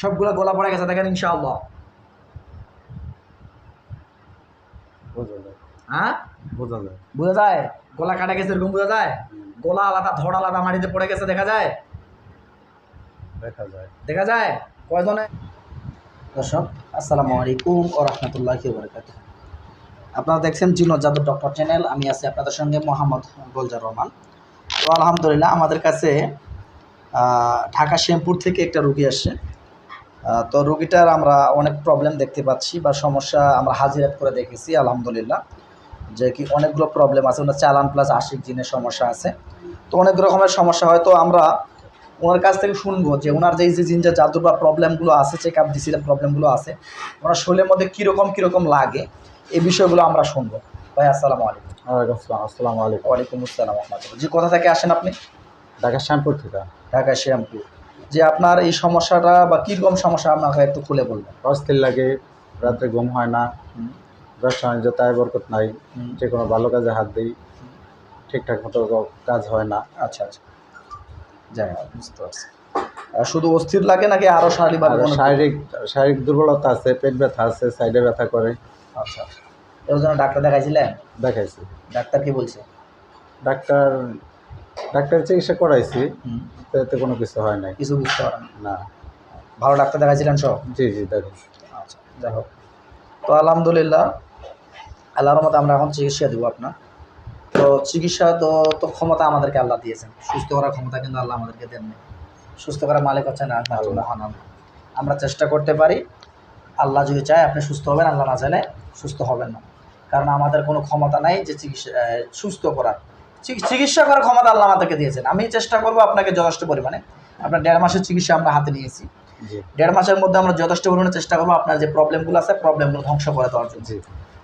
সবগুলো গলা পড়ে গেছে, দেখেন ইনশাআল্লাহ। হ্যাঁ? বোঝা যায়? গলা কাটা গেছে এরকম, বোঝা যায়? গলা আলাদা, ধড় আলাদা মাটিতে পড়ে গেছে, দেখা যায়? দেখা যায়? দেখা যায় কয়জনে? দর্শক, আসসালামু আলাইকুম ও রহমতুল্লাহ বরকাত আপনারা দেখছেন জিনো যাদব ডক্টর চ্যানেল। আমি আছি আপনাদের সঙ্গে মোহাম্মদ গোলজার রহমান। তো আলহামদুলিল্লাহ, আমাদের কাছে ঢাকা শ্যামপুর থেকে একটা রুগী আসছে। তো রুগীটার আমরা অনেক প্রবলেম দেখতে পাচ্ছি বা সমস্যা আমরা হাজিরাত করে দেখেছি, আলহামদুলিল্লাহ। যে কি অনেকগুলো প্রবলেম আছে ওনার চালান প্লাস আশিক জিনের সমস্যা আছে। তো অনেক রকমের সমস্যা হয়। তো আমরা ওনার কাছ থেকে শুনব যে ওনার যে যে জিনজার জাদুর বা প্রবলেমগুলো আছে চেক আপ দিছিলেন প্রবলেমগুলো আছে ওনার শরীরের মধ্যে কীরকম কীরকম লাগে এই বিষয়গুলো আমরা শুনব। ভাই আসসালামু আলাইকুম। ওয়ালাইকুম আসসালাম আসসালামু আলাইকুম। ওয়ালাইকুম আসসালাম রহমতুল্লাহ। যে কোথা থেকে আসেন আপনি? ঢাকা শ্যামপুর থেকে। ঢাকা শ্যামপুর। যে আপনার এই সমস্যাটা বা কীরকম সমস্যা আপনাকে একটু খুলে বলবেন। অস্থির লাগে রাত্রে ঘুম হয় না তাই বরকত নাই যে কোনো ভালো কাজে হাত দিই ঠিকঠাক মতো কাজ হয় না। আচ্ছা আচ্ছা। যাই হোক বুঝতে পারছি। শুধু অস্থির লাগে নাকি আরও শারীরিক আর শারীরিক শারীরিক দুর্বলতা আছে পেট ব্যথা আছে সাইডে ব্যথা করে। আচ্ছা আচ্ছা। এর জন্য ডাক্তার দেখাইছিলেন? দেখাইছি। ডাক্তার কি বলছে? ডাক্তার ডাক্তার চিকিৎসা করাইছি হুম, তো এতে কোনো কিছু হয় নাই। কিছু বুঝতে পারেন না। ভালো ডাক্তার দেখাইছিলেন সব? জি জি দেখাইছি। আচ্ছা যাই হোক। তো আলহামদুলিল্লাহ আল্লাহর মতো আমরা এখন চিকিৎসা দেবো আপনার। চিকিৎসা তো তো ক্ষমতা আমাদেরকে আল্লাহ দিয়েছেন। সুস্থ করার ক্ষমতা কিন্তু আল্লাহ আমাদেরকে দেননি। সুস্থ করার মালিক হচ্ছেন আল্লাহ। মহান আল্লাহ। আমরা চেষ্টা করতে পারি আল্লাহ যদি চায় আপনি সুস্থ হবেন আল্লাহ না চাইলে সুস্থ হবেন না। কারণ আমাদের কোনো ক্ষমতা নাই যে চিকিৎসা সুস্থ করার। চিকি- চিকিৎসা করার ক্ষমতা আল্লাহ আমাদেরকে দিয়েছেন। আমি চেষ্টা করব আপনাকে যথেষ্ট পরিমাণে। আপনার দেড় মাসের চিকিৎসা আমরা হাতে নিয়েছি। দেড় মাসের মধ্যে আমরা যথেষ্ট পরিমাণে চেষ্টা করব আপনার যে প্রবলেমগুলো আছে প্রবলেমগুলো ধ্বংস করে দেওয়ার জন্য।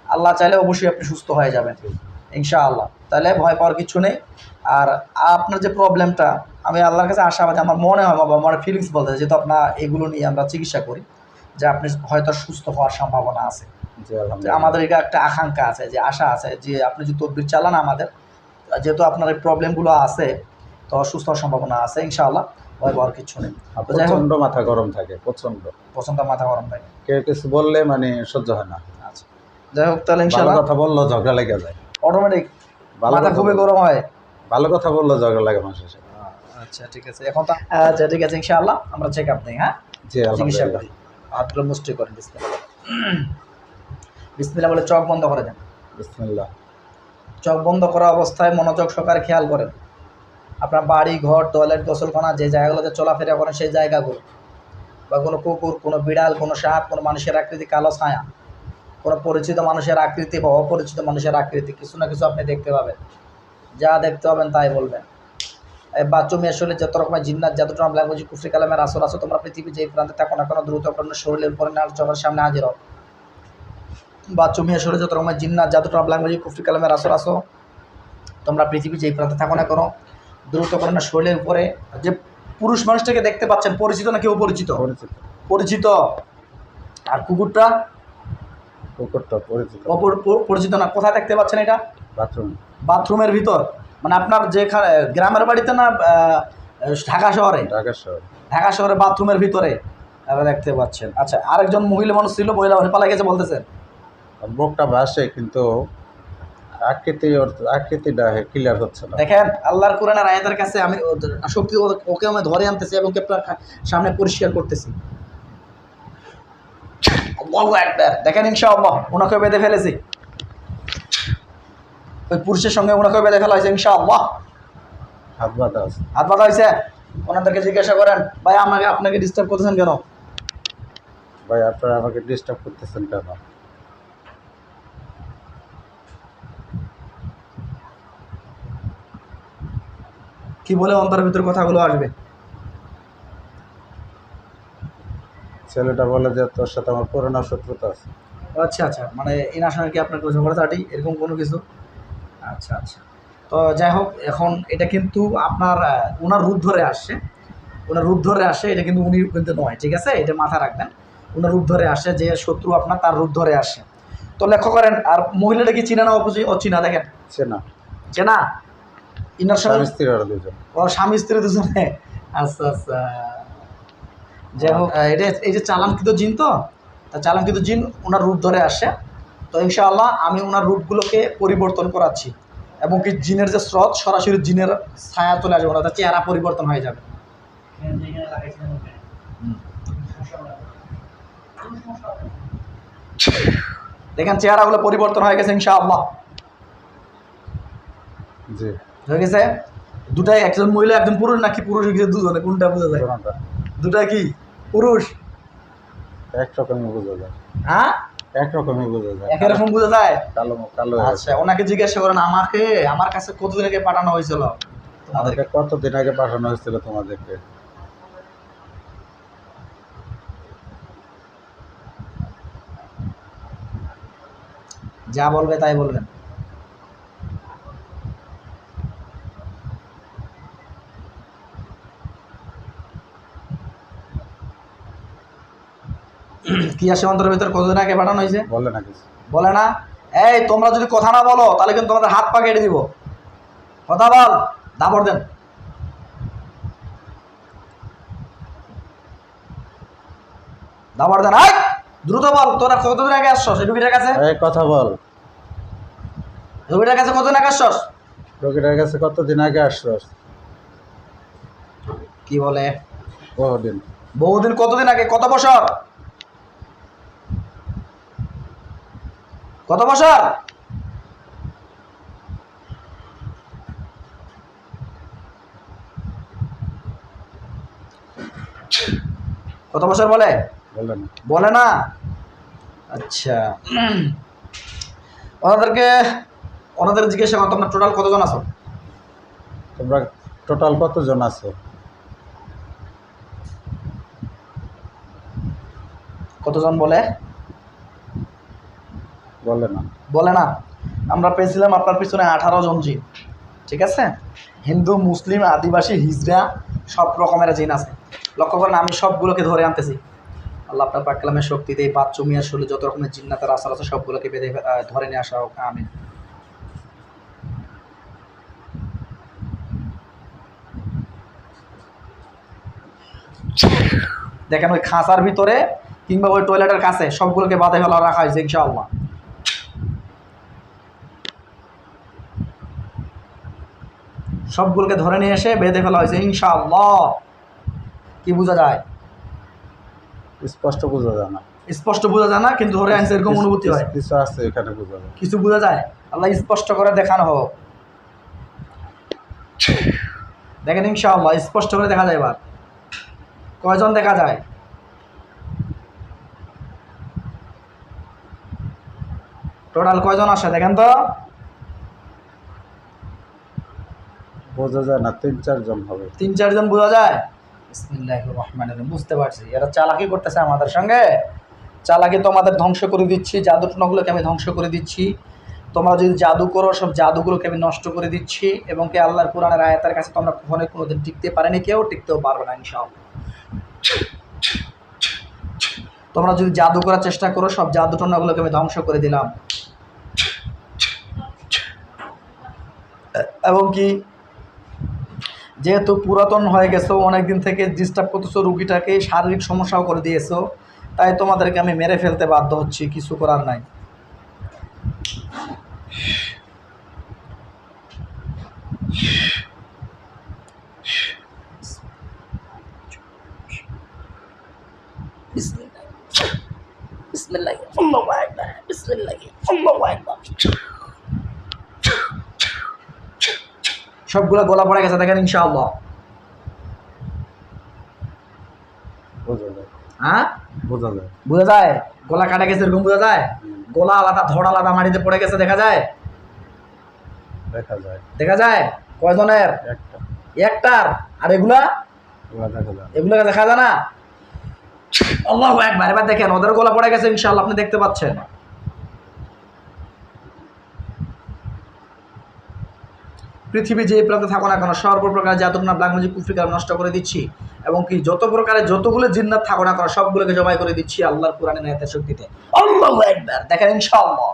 আল্লাহ চাইলে অবশ্যই আপনি সুস্থ হয়ে যাবেন। ইনশাআল্লাহ। তাহলে ভয় পাওয়ার কিছু নেই। আর আপনার যে প্রবলেমটা আমি আল্লাহর কাছে আশাবাদী আমার মনে হয় বাবা আমার ফিলিংস বলতে যেহেতু আপনার এগুলো নিয়ে আমরা চিকিৎসা করি যে আপনি হয়তো সুস্থ হওয়ার সম্ভাবনা আছে। যে আমাদের এটা একটা আকাঙ্ক্ষা আছে যে আশা আছে যে আপনি যে তদবির চালান আমাদের যেহেতু আপনার এই প্রবলেমগুলো আছে তো সুস্থ হওয়ার সম্ভাবনা আছে ইনশাআল্লাহ ভয় পাওয়ার কিছু নেই। হোক। প্রচণ্ড মাথা গরম থাকে প্রচণ্ড। পছন্দ মাথা গরম থাকে। কেউ কিছু বললে মানে সহ্য হয় না। আচ্ছা। যাই হোক তাহলে ইনশাআল্লাহ। কথা বলল ঝগড়া লেগে যায়। অটোমেটিক মাথা খুবই গরম হয়। ভালো কথা বললেও ঝগড়া লাগে মানুষের সাথে। আচ্ছা ঠিক আছে। এখন তো আচ্ছা ঠিক আছে ইনশাআল্লাহ। আমরা চেক আপ নেই হ্যাঁ? জি চিকিৎসা করি হাতগুলো মুষ্টি করেন বিসমিল্লাহ। বিসমিল্লাহ বলে চোখ বন্ধ করে দেন। বিসমিল্লাহ। চোখ বন্ধ করা অবস্থায় মনোযোগ সহকারে খেয়াল করেন। আপনার বাড়ি ঘর টয়লেট গোসলখানা যে জায়গাগুলোতে চলাফেরা করেন সেই জায়গাগুলো। বা কোনো কুকুর কোনো বিড়াল কোনো সাপ কোনো মানুষের আকৃতি কালো ছায়া। পরিচিত মানুষের আকৃতি বা অপরিচিত মানুষের আকৃতি কিছু না কিছু আপনি দেখতে পাবেন। যা দেখতে পাবেন তাই বলবেন। বাচ্চুমি আসলে যত রকমের জিন্নাত যতটা ল্যাঙ্গুয়েজ কুফরি কালামের আসর আসো তোমরা পৃথিবী যে প্রান্তে থাকো না কোনো দ্রুত আপনার শরীরের উপরে না চোখের সামনে হাজির হও। বাচ্চুমি আসলে যত রকমের জিন্নাত যতটা ল্যাঙ্গুয়েজ কুফরি কালামের আসর আসো তোমরা পৃথিবী যেই প্রান্তে থাকো না কোনো দ্রুত করে না শরীরের উপরে যে পুরুষ মানুষটাকে দেখতে পাচ্ছেন পরিচিত না কেউ পরিচিত? পরিচিত। পরিচিত। আর কুকুরটা পরিচিত। না কোথায় দেখতে পাচ্ছেন এটা? বাথরুম। বাথরুমের ভিতর। মানে আপনার যেখানে গ্রামের বাড়িতে না ঢাকা শহরে? ঢাকা শহর। ঢাকা শহরে বাথরুমের ভিতরে দেখতে পাচ্ছেন। আচ্ছা আরেকজন মহিলা মানুষ ছিল মহিলা মানুষ পালা গেছে বলতেছেন। আর মুখটা ভাসে কিন্তু আকৃতি ওর আকৃতিটা ক্লিয়ার হচ্ছে না। দেখেন আল্লাহর কোরআনের আয়াতের কাছে আমি শক্তি ওকে আমি ধরে আনতেছি এবং সামনে পরিষ্কার করতেছি। আল্লাহু আকবার। দেখেন ইনশাআল্লাহ ওনাকে বেঁধে ফেলেছি। ওই পুরুষের সঙ্গে ওনাকে বেঁধে ফেলা হয়েছে ইনশাআল্লাহ। হাত বাঁধা আছে। হাত বাঁধা হয়েছে। ওনাদেরকে জিজ্ঞাসা করেন ভাই আমাকে আপনাকে ডিস্টার্ব করতেছেন কেন? ভাই আপনারা আমাকে ডিস্টার্ব করতেছেন কেন? কি বলে অন্তরের ভিতর কথাগুলো আসবে? ছেলেটা বলে যে তোর সাথে আমার পুরোনো শত্রুতা আছে। আচ্ছা আচ্ছা। মানে এনার সঙ্গে কি আপনার কোনো ঝগড়াঝাটি এরকম কোনো কিছু? আচ্ছা আচ্ছা। তো যাই হোক এখন এটা কিন্তু আপনার ওনার রূপ ধরে আসছে। ওনার রূপ ধরে আসে এটা কিন্তু উনি কিন্তু নয় ঠিক আছে? এটা মাথা রাখবেন। ওনার রূপ ধরে আসে যে শত্রু আপনার তার রূপ ধরে আসে তো লক্ষ্য করেন আর মহিলাটা কি চিনা না অপচি অচিনা? দেখেন। চেনা। চেনা? ইনার স্বামী স্ত্রী দুজন। ও স্বামী স্ত্রী দুজনে? আচ্ছা আচ্ছা। যাই হোক এটা এই যে চালানকৃত জিন তো তা চালানকৃত জিন ওনার রূপ ধরে আসে। তো ইনশাআল্লাহ আমি ওনার রূপগুলোকে পরিবর্তন করাচ্ছি। এবং কি জিনের যে স্রোত সরাসরি জিনের ছায়া চলে আসবে ওনার চেহারা পরিবর্তন হয়ে যাবে। দেখেন চেহারাগুলো পরিবর্তন হয়ে গেছে ইনশাআল্লাহ। জি। হয়ে গেছে? দুটাই একজন মহিলা একজন পুরুষ নাকি পুরুষ দুজনে? কোনটা বোঝা যায়? দুটা কি? পুরুষ? একরকমই বোঝা যায়। হ্যাঁ? একরকমই বোঝা যায়। একই রকম বোঝা যায়? কালো কালো আচ্ছা ওনাকে জিজ্ঞাসা করেন আমাকে আমার কাছে কতদিন আগে পাঠানো হয়েছিল? তোমাদেরকে কতদিন আগে পাঠানো হয়েছিল তোমাদেরকে? যা বলবে তাই বলবেন। কি আসে অন্তরের ভিতর? কতদিন আগে পাঠানো হয়েছে? বলে না কিছু। বলে না? এই তোমরা যদি কথা না বলো তাহলে কিন্তু তোমাদের হাত পা কেটে দিব। কথা বল দাবর দেন। দাবর দেন। আয় দ্রুত বল তোরা কতদিন আগে আসছস? এই রুগীটার কাছে? এই কথা বল। রুগীটার কাছে কতদিন আগে আসছস? রোগীটার কাছে কতদিন আগে আসছো কি বলে? বহুদিন। বহুদিন কতদিন আগে? কত বছর? কত বছর? কত বছর বলে? বলে না। বলে না? আচ্ছা। ওনাদেরকে ওনাদের জিজ্ঞাসা করো তোমরা টোটাল কতজন আছো? তোমরা টোটাল কতজন আছো? কতজন বলে? বলে না। বলে না। আমরা পেয়েছিলাম আপনার পিছনে আঠারো জন জিন, ঠিক আছে? হিন্দু, মুসলিম, আদিবাসী, হিজড়া, সব রকমের জিন আছে। লক্ষ্য করেন, আমি সবগুলোকে ধরে আনতেছি। আল্লাহ আপনার পাকলামের শক্তিতে এই বাচ্চু মিয়ার শরীরে যত রকমের জিন্নাতের আসার আছে সবগুলোকে বেঁধে ধরে নিয়ে আসা হোক। আমি দেখেন ওই খাঁচার ভিতরে কিংবা ওই টয়লেটের কাছে সবগুলোকে বাঁধে ফেলা রাখা হয়েছে, ইনশাআল্লাহ। সবগুলোকে ধরে নিয়ে এসে বেঁধে ফেলা হয়েছে ইনশাআল্লাহ। কি বোঝা যায়? স্পষ্ট বোঝা যায় না। স্পষ্ট বোঝা যায় না কিন্তু ধরে আনছে এরকম অনুভূতি হয়। কিছু আছে এখানে বোঝা যায়। কিছু বোঝা যায়? আল্লাহ স্পষ্ট করে দেখানো হোক। দেখেন ইনশাআল্লাহ স্পষ্ট করে দেখা যায় এবার। কয়জন দেখা যায়? টোটাল কয়জন আসে দেখেন তো? বোঝা যায় না, তিন চারজন হবে। তিন চারজন বোঝা যায়? বিসমিল্লাহির রহমানির বুঝতে পারছি। এরা চালাকি করতেছে আমাদের সঙ্গে। চালাকি তোমাদের ধ্বংস করে দিচ্ছি জাদু টুনাগুলোকে আমি ধ্বংস করে দিচ্ছি। তোমরা যদি জাদু করো, সব জাদুগুলোকে আমি নষ্ট করে দিচ্ছি। এবং কি আল্লাহর কোরআনের আয়াতের কাছে তোমরা কখনো কোনোদিন টিকতে পারেনি, কেউ টিকতেও পারবে না, ইনশাআল্লাহ। তোমরা যদি জাদু করার চেষ্টা করো, সব জাদু টনাগুলোকে আমি ধ্বংস করে দিলাম। এবং কি যেহেতু পুরাতন হয়ে গেছো, অনেকদিন থেকে ডিস্টার্ব করতেছো রুগীটাকে, শারীরিক সমস্যাও করে দিয়েছ, তাই তোমাদেরকে আমি মেরে ফেলতে বাধ্য হচ্ছি, কিছু করার নাই। সবগুলো গোলা পড়ে গেছে দেখেন ইনশাআল্লাহ। হ্যাঁ? বোঝা যায়। বোঝা যায়? গলা কাটা গেছে এরকম বোঝা যায়? গলা আলাদা ধড় আলাদা মাটিতে পড়ে গেছে দেখা যায়? দেখা যায়। দেখা যায়? কয়জনের? একটা। একটার। আর এগুলা? ওরা দেখা যায়। এগুলোকে দেখা যায় না? আল্লাহ একবার এবার দেখেন ওদের গলা পড়ে গেছে ইনশাআল্লাহ আপনি দেখতে পাচ্ছেন। পৃথিবী যে প্রান্তে থাকো না কেন সর্বপ্রকার জাদুর না ব্ল্যাক ম্যাজিক কুফরি কালাম নষ্ট করে দিচ্ছি এবং কি যত প্রকারের যতগুলো জিন্নাত থাকো না কেন সবগুলোকে জবাই করে দিচ্ছি আল্লাহর কোরআনের নায়তের শক্তিতে। দেখেন ইনশাআল্লাহ।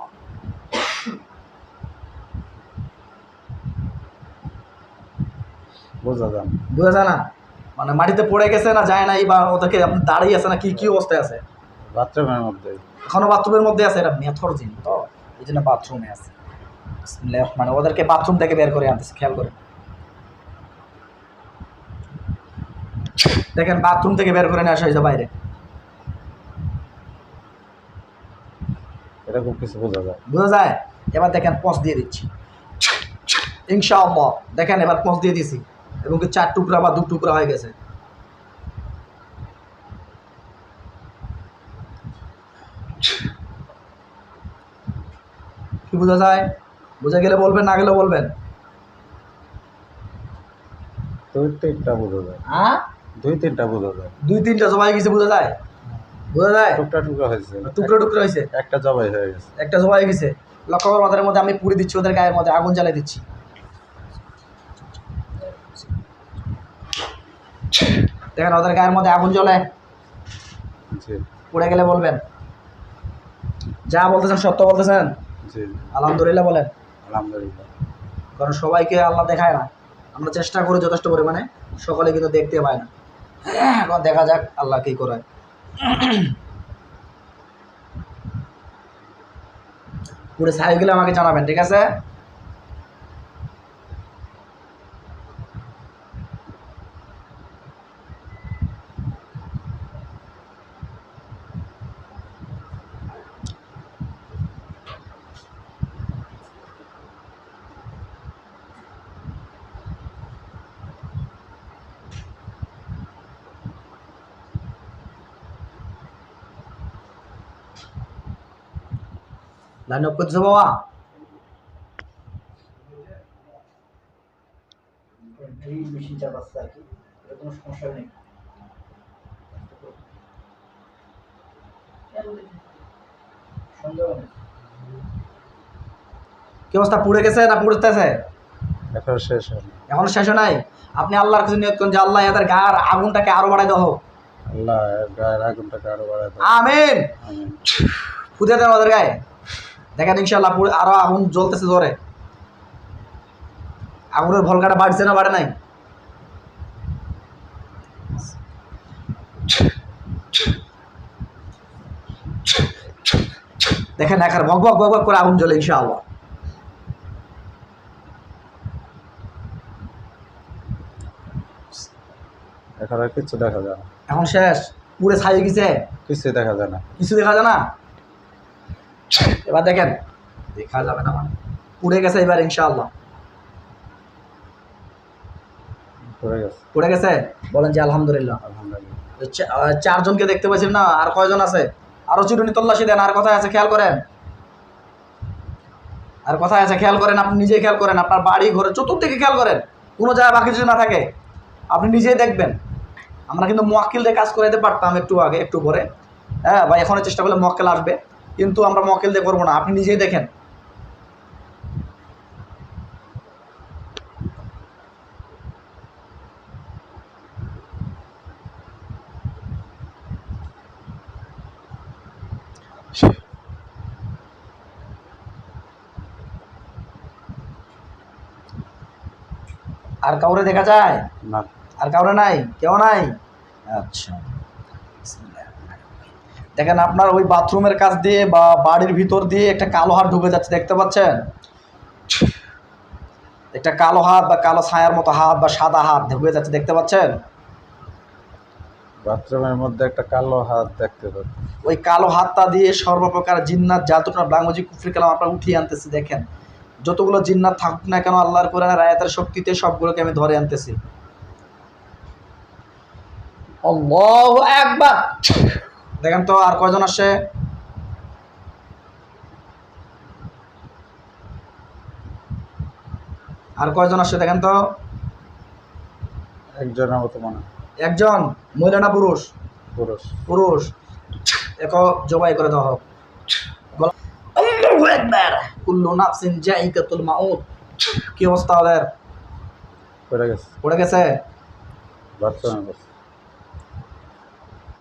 বোঝা যান বোঝা যায় না? মানে মাটিতে পড়ে গেছে না যায় না বা ওদেরকে আপনি দাঁড়িয়ে আছে না কি কি অবস্থায় আছে? বাথরুমের মধ্যে। এখনও বাথরুমের মধ্যে আছে এটা মেথর জিন তো এই জন্য বাথরুমে আছে। মানে ওদেরকে বাথরুম থেকে বের করে আনতেছে খেয়াল করে দেখেন বাথরুম থেকে বের করে নিয়ে আসা হয়েছে বাইরে। এরকম কিছু বোঝা যায়। বোঝা যায়? এবার দেখেন পচ দিয়ে দিচ্ছি। ইনশাআল্লাহ। দেখেন এবার পচ দিয়ে দিছি। এবং কি চার টুকরা বা দু টুকরা হয়ে গেছে। কি বোঝা যায়? বোঝা গেলে বলবেন না গেলে বলবেন। দুই তিনটা বোঝা যায়। হ্যাঁ? দুই তিনটা বোঝা যায়। দুই তিনটা জবাই গেছে বোঝা যায়? বোঝা যায়? টুকরা টুকরা হয়েছে। টুকরো টুকরো হয়েছে? একটা জবাই হয়ে গেছে। একটা জবাই গেছে। লক্ষ্য করো ওদের মধ্যে আমি পুড়ে দিচ্ছি ওদের গায়ের মধ্যে আগুন জ্বালিয়ে দিচ্ছি। দেখেন ওদের গায়ের মধ্যে আগুন জ্বলে। পুড়ে গেলে বলবেন। যা বলতেছেন সত্য বলতেছেন। আলহামদুলিল্লাহ বলেন। আলহামদুলিল্লাহ। কারণ সবাইকে আল্লাহ দেখায় না। আমরা চেষ্টা করি যথেষ্ট পরিমাণে, সকলে কিন্তু দেখতে পায় না। এখন দেখা যাক আল্লাহ কী করে। পুরো সাহেবগুলো গেলে আমাকে জানাবেন, ঠিক আছে? বাবা মেশিন চালাচ্ছে আর কি কোনো সমস্যা নেই কি অবস্থা? পুড়ে গেছে না পুড়তেছে? এখন শেষ এখনও শেষ নাই? আপনি আল্লাহর কাছে নিয়ত করেন যে আল্লাহ এদের গার আগুনটাকে আরও বাড়াই দেওয়া আল্লাহ গায়ের আগুনটাকে আরও বাড়ায় দাও। আমিন। আমিন। ফুদে দেন ওদের গায়ে। দেখেন ইনশাল্লাহ পুরো আরও আগুন জ্বলতেছে জোরে। আগুনের ভলকাটা বাড়ছে না বাড়ে নাই? দেখেন একার ভক ভক ভক করে আগুন জ্বলে ইনশাআল্লাহ। এখন আর কিছু দেখা যায় না। এখন শেষ। পুরে ছাই গেছে। কিছুই দেখা যায় না। কিছু দেখা যায় না? এবার দেখেন দেখা যাবে না মানে। পুড়ে গেছে এবার ইনশাআল্লাহ। পড়ে গেছে। বলেন যে আলহামদুলিল্লাহ। আহ, চারজনকে দেখতে পাচ্ছেন না? আর কয়জন আছে? আরও চিরুনি তল্লাশি দেন আর কোথায় আছে খেয়াল করেন। আর কোথায় আছে খেয়াল করেন আপনি নিজেই খেয়াল করেন আপনার বাড়ি ঘরে চতুর্দিকে খেয়াল করেন। কোনো জায়গায় বাকি যদি না থাকে আপনি নিজেই দেখবেন। আমরা কিন্তু মোয়াক্কিল দিয়ে কাজ করাইতে পারতাম একটু আগে একটু পরে। হ্যাঁ বা এখনও চেষ্টা করলে মক্কেল আসবে। কিন্তু আমরা মক্কেল দিয়ে করব না। আপনি নিজেই দেখেন। আর কাউরে দেখা যায়? না। আর কাউরে নাই? কেউ নাই? আচ্ছা। দেখেন আপনার ওই বাথরুমের কাছ দিয়ে বা বাড়ির ভিতর দিয়ে একটা কালো হাত ঢুকে যাচ্ছে দেখতে পাচ্ছেন? একটা কালো হাত বা কালো ছায়ার মতো হাত বা সাদা হাত ঢুকে যাচ্ছে দেখতে পাচ্ছেন? বাথরুমের মধ্যে একটা কালো হাত দেখতে পাচ্ছি। ওই কালো হাতটা দিয়ে সর্বপ্রকার জিন্নাত জাতুটা ব্লাঙ্গজি কুফরি কালাম আপনারা উঠিয়ে আনতেছি দেখেন। যতগুলো জিন্নাত থাকুক না কেন আল্লাহর কোরআনের আয়াতের শক্তিতে সবগুলোকে আমি ধরে আনতেছি। আল্লাহু আকবার! দেখেন তো আর কয়জন আসে? আর কয়জন আসে দেখেন তো? একজনের মতো মনে একজন? মহিলা না পুরুষ? পুরুষ। পুরুষ। এক জবাই করে দেওয়া হোক। বলো, আল্লাহু আকবার। কুল্লু নাফসিন জাইকাতুল মাউত। কি অবস্থা ওদের? পড়ে গেছে। পড়ে গেছে।